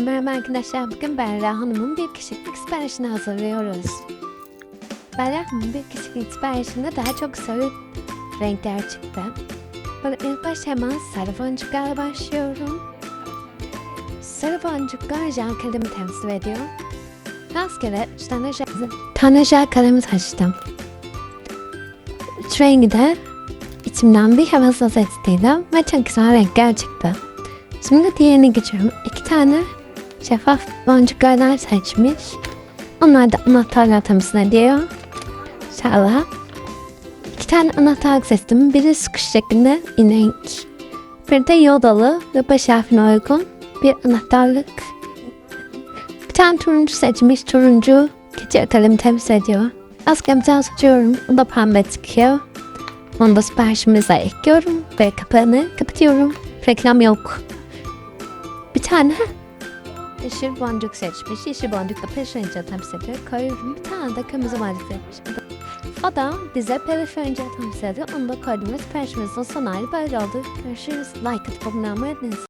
Merhaba arkadaşlar. Bugün Berra Hanım'ın bir kişilik siparişini hazırlıyoruz. Berra Hanım'ın bir kişilik siparişinde daha çok sarı renkler çıktı. Ben ilk başta hemen sarı boncuklarla başlıyorum. Sarı boncuklar jel kalemi temsil ediyor. Rastgele tane jel, tane jel kalemi taşıdım. Üç rengi de içimden bir hava ettiğim ve çok güzel renkler çıktı. Şimdi diğerine geçiyorum. İki tane şeffaf boncuklardan seçmiş. Onlar da anahtarlar temsil ediyor. İnşallah. İki tane anahtar seçtim. Biri sıkış şeklinde inek. Bir de yodalı ve baş harfine uygun bir anahtarlık. Bir tane turuncu seçmiş. Turuncu keçi kalemi temsil ediyor. Askerden seçiyorum. O da pembe çıkıyor. Onu da siparişimize ekliyorum ve kapağını kapatıyorum. Reklam yok. Bir tane yeşil boncuk seçmiş. Yeşil boncuk da perişanca temsil ediyor. Koyuyorum. Bir tane de kırmızı boncuk seçmiş. O da, bize perişanca temsil ediyor. Onu da siparişimizin son hali böyle oldu. Görüşürüz. Like atıp abone olmayı.